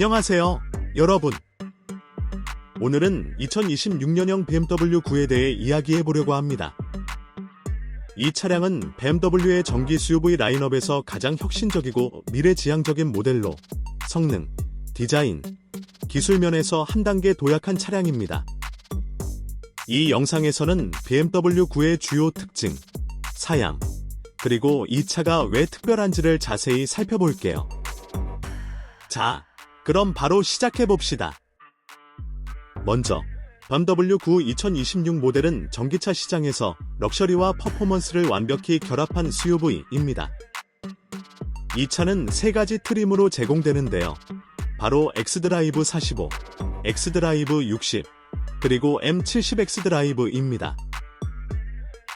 안녕하세요, 여러분. 오늘은 2026년형 BMW 9에 대해 이야기해 보려고 합니다. 이 차량은 BMW의 전기 SUV 라인업에서 가장 혁신적이고 미래지향적인 모델로 성능, 디자인, 기술 면에서 한 단계 도약한 차량입니다. 이 영상에서는 BMW 9의 주요 특징, 사양, 그리고 이 차가 왜 특별한지를 자세히 살펴볼게요. 자, 그럼 바로 시작해 봅시다. 먼저, BMW 9 2026 모델은 전기차 시장에서 럭셔리와 퍼포먼스를 완벽히 결합한 SUV입니다. 이 차는 세 가지 트림으로 제공되는데요. 바로 X드라이브 45, X드라이브 60, 그리고 M70X 드라이브입니다.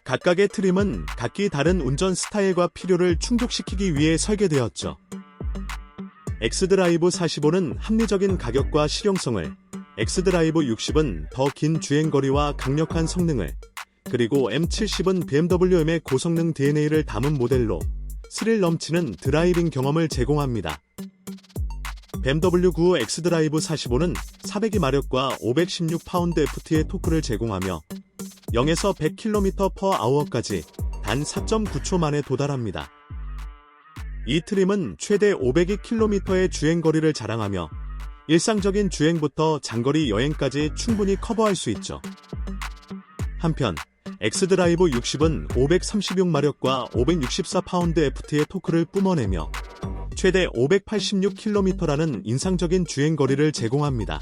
각각의 트림은 각기 다른 운전 스타일과 필요를 충족시키기 위해 설계되었죠. X드라이브 45는 합리적인 가격과 실용성을, X드라이브 60은 더 긴 주행거리와 강력한 성능을, 그리고 M70은 BMWM의 고성능 DNA를 담은 모델로 스릴 넘치는 드라이빙 경험을 제공합니다. BMW 9 X드라이브 45는 402마력과 516파운드 FT의 토크를 제공하며 0에서 100km/h까지 단 4.9초 만에 도달합니다. 이 트림은 최대 502km의 주행거리를 자랑하며 일상적인 주행부터 장거리 여행까지 충분히 커버할 수 있죠. 한편 X드라이브 60은 536마력과 564파운드 FT의 토크를 뿜어내며 최대 586km라는 인상적인 주행거리를 제공합니다.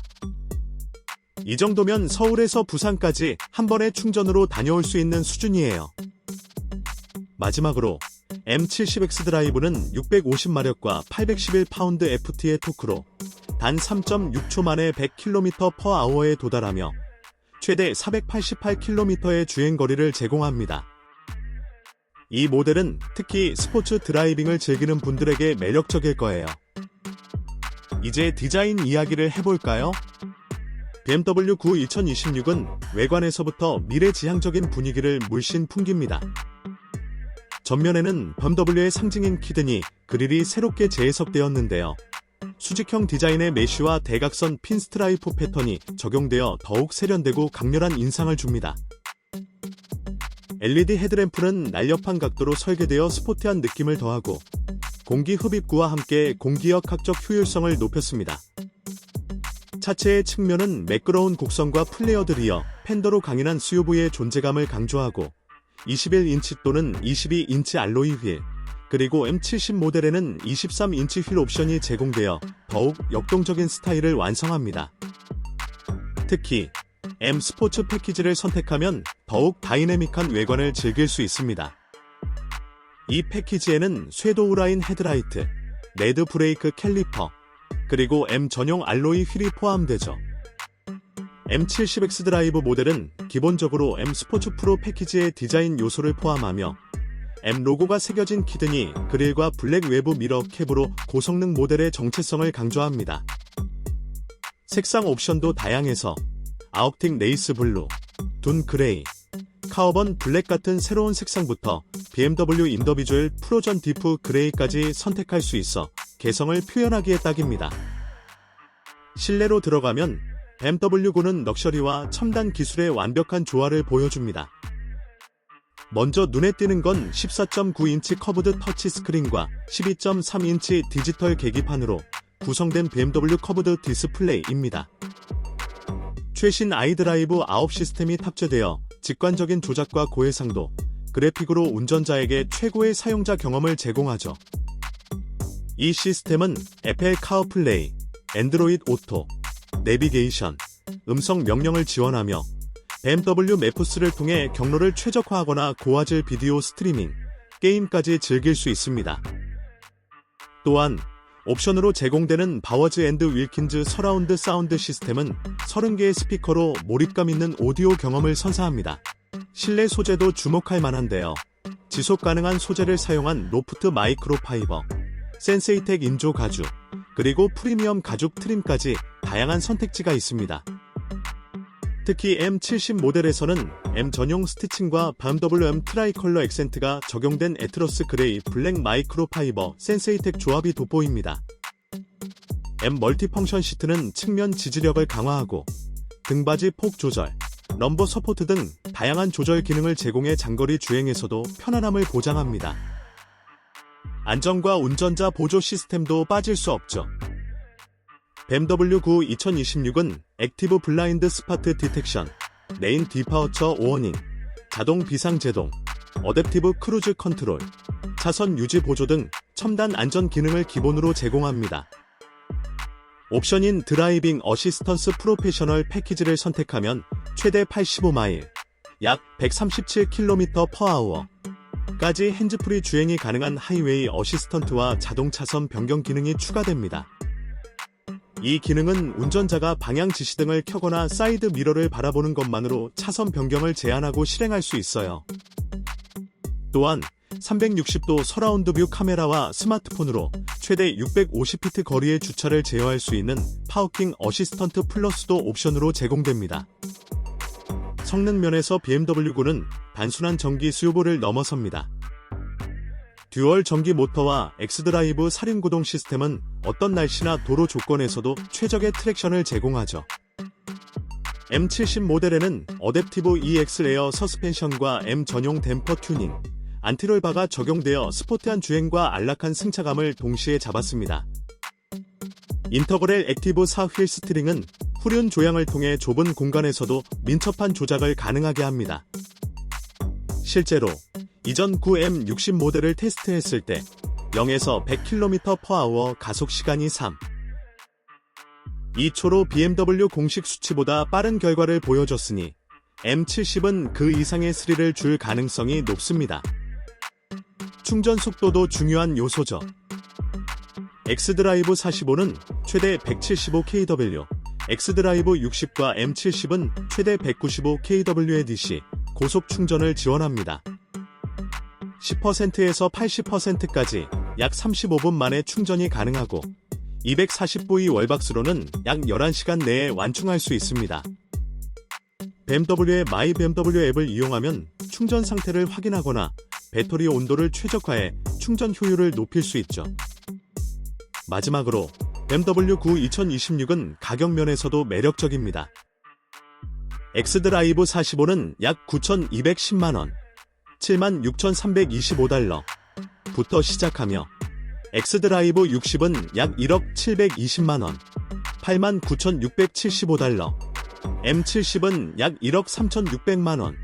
이 정도면 서울에서 부산까지 한 번에 충전으로 다녀올 수 있는 수준이에요. 마지막으로 M70X 드라이브는 650마력과 811파운드 FT의 토크로 단 3.6초 만에 100km/h에 도달하며 최대 488km의 주행거리를 제공합니다. 이 모델은 특히 스포츠 드라이빙을 즐기는 분들에게 매력적일 거예요. 이제 디자인 이야기를 해볼까요? BMW 9 2026은 외관에서부터 미래지향적인 분위기를 물씬 풍깁니다. 전면에는 BMW의 상징인 키드니 그릴이 새롭게 재해석되었는데요. 수직형 디자인의 메쉬와 대각선 핀 스트라이프 패턴이 적용되어 더욱 세련되고 강렬한 인상을 줍니다. LED 헤드램프는 날렵한 각도로 설계되어 스포티한 느낌을 더하고 공기 흡입구와 함께 공기역 학적 효율성을 높였습니다. 차체의 측면은 매끄러운 곡선과 플레어드 리어, 팬더로 강인한 SUV의 존재감을 강조하고 21인치 또는 22인치 알로이 휠, 그리고 M70 모델에는 23인치 휠 옵션이 제공되어 더욱 역동적인 스타일을 완성합니다. 특히 M 스포츠 패키지를 선택하면 더욱 다이내믹한 외관을 즐길 수 있습니다. 이 패키지에는 쇄도 우 라인 헤드라이트, 레드 브레이크 캘리퍼, 그리고 M 전용 알로이 휠이 포함되죠. M70X 드라이브 모델은 기본적으로 M 스포츠 프로 패키지의 디자인 요소를 포함하며 M 로고가 새겨진 키드니 그릴과 블랙 외부 미러 캡으로 고성능 모델의 정체성을 강조합니다. 색상 옵션도 다양해서 아웃틱 레이스 블루, 둔 그레이, 카우번 블랙 같은 새로운 색상부터 BMW 인더비주얼 프로전 디프 그레이까지 선택할 수 있어 개성을 표현하기에 딱입니다. 실내로 들어가면 BMW9는 럭셔리와 첨단 기술의 완벽한 조화를 보여줍니다. 먼저 눈에 띄는 건 14.9인치 커브드 터치 스크린과 12.3인치 디지털 계기판으로 구성된 BMW 커브드 디스플레이입니다. 최신 아이드라이브 아웃 시스템이 탑재되어 직관적인 조작과 고해상도, 그래픽으로 운전자에게 최고의 사용자 경험을 제공하죠. 이 시스템은 애플 카우플레이, 앤드로이드 오토, 내비게이션, 음성 명령을 지원하며 BMW 매프스를 통해 경로를 최적화하거나 고화질 비디오 스트리밍, 게임까지 즐길 수 있습니다. 또한 옵션으로 제공되는 바워즈 앤드 윌킨즈 서라운드 사운드 시스템은 30개의 스피커로 몰입감 있는 오디오 경험을 선사합니다. 실내 소재도 주목할 만한데요. 지속 가능한 소재를 사용한 로프트 마이크로 파이버, 센세이텍 인조 가죽, 그리고 프리미엄 가죽 트림까지 다양한 선택지가 있습니다. 특히 M70 모델에서는 M 전용 스티칭과 BMWM 트라이컬러 액센트가 적용된 에트로스 그레이 블랙 마이크로 파이버 센세이텍 조합이 돋보입니다. M 멀티펑션 시트는 측면 지지력을 강화하고 등받이 폭 조절, 넘버 서포트 등 다양한 조절 기능을 제공해 장거리 주행에서도 편안함을 보장합니다. 안전과 운전자 보조 시스템도 빠질 수 없죠. BMW 9 2026은 액티브 블라인드 스파트 디텍션, 레인 디파우처 오어닝, 자동 비상 제동, 어댑티브 크루즈 컨트롤, 차선 유지 보조 등 첨단 안전 기능을 기본으로 제공합니다. 옵션인 드라이빙 어시스턴스 프로페셔널 패키지를 선택하면 최대 85마일, 약 137km/h 까지 핸즈프리 주행이 가능한 하이웨이 어시스턴트와 자동 차선 변경 기능이 추가됩니다. 이 기능은 운전자가 방향 지시 등을 켜거나 사이드 미러를 바라보는 것만으로 차선 변경을 제한하고 실행할 수 있어요. 또한 360도 서라운드 뷰 카메라와 스마트폰으로 최대 650피트 거리의 주차를 제어할 수 있는 파워킹 어시스턴트 플러스도 옵션으로 제공됩니다. 성능 면에서 BMW9는 단순한 전기 수요보를 넘어섭니다. 듀얼 전기 모터와 엑스드라이브 사륜 구동 시스템은 어떤 날씨나 도로 조건에서도 최적의 트랙션을 제공하죠. M70 모델에는 어댑티브 EX 레어 서스펜션과 M 전용 댐퍼 튜닝, 안티롤바가 적용되어 스포트한 주행과 안락한 승차감을 동시에 잡았습니다. 인터그렐 액티브 4휠 스티링은 후륜 조향을 통해 좁은 공간에서도 민첩한 조작을 가능하게 합니다. 실제로 이전 9M60 모델을 테스트했을 때 0에서 100km/h 가속 시간이 3. 2초로 BMW 공식 수치보다 빠른 결과를 보여줬으니 M70은 그 이상의 스릴을 줄 가능성이 높습니다. 충전 속도도 중요한 요소죠. 엑스드라이브 45는 최대 175kW, 엑스드라이브 60과 M70은 최대 195kW의 DC 고속 충전을 지원합니다. 10%에서 80%까지 약 35분 만에 충전이 가능하고 240V 월박스로는 약 11시간 내에 완충할 수 있습니다. BMW의 마이 BMW 앱을 이용하면 충전 상태를 확인하거나 배터리 온도를 최적화해 충전 효율을 높일 수 있죠. 마지막으로 BMW 9 2026은 가격 면에서도 매력적입니다. 엑스드라이브 45는 약 9,210만원, 76,325달러 부터 시작하며 엑스드라이브 60은 약 1억 720만원, 89,675달러, M70은 약 1억 3,600만원,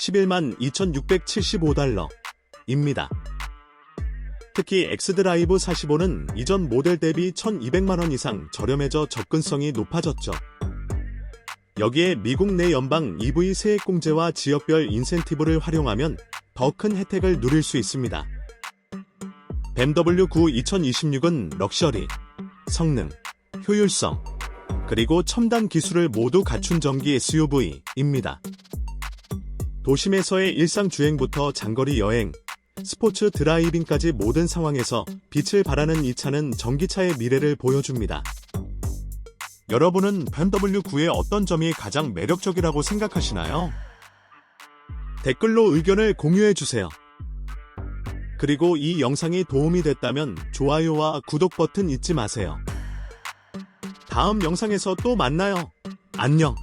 11만 2,675달러 입니다. 특히 엑스드라이브 45는 이전 모델 대비 1,200만원 이상 저렴해져 접근성이 높아졌죠. 여기에 미국 내 연방 EV 세액공제와 지역별 인센티브를 활용하면 더 큰 혜택을 누릴 수 있습니다. BMW 9 2026은 럭셔리, 성능, 효율성, 그리고 첨단 기술을 모두 갖춘 전기 SUV입니다. 도심에서의 일상 주행부터 장거리 여행, 스포츠 드라이빙까지 모든 상황에서 빛을 발하는 이 차는 전기차의 미래를 보여줍니다. 여러분은 BMW9의 어떤 점이 가장 매력적이라고 생각하시나요? 댓글로 의견을 공유해주세요. 그리고 이 영상이 도움이 됐다면 좋아요와 구독 버튼 잊지 마세요. 다음 영상에서 또 만나요. 안녕.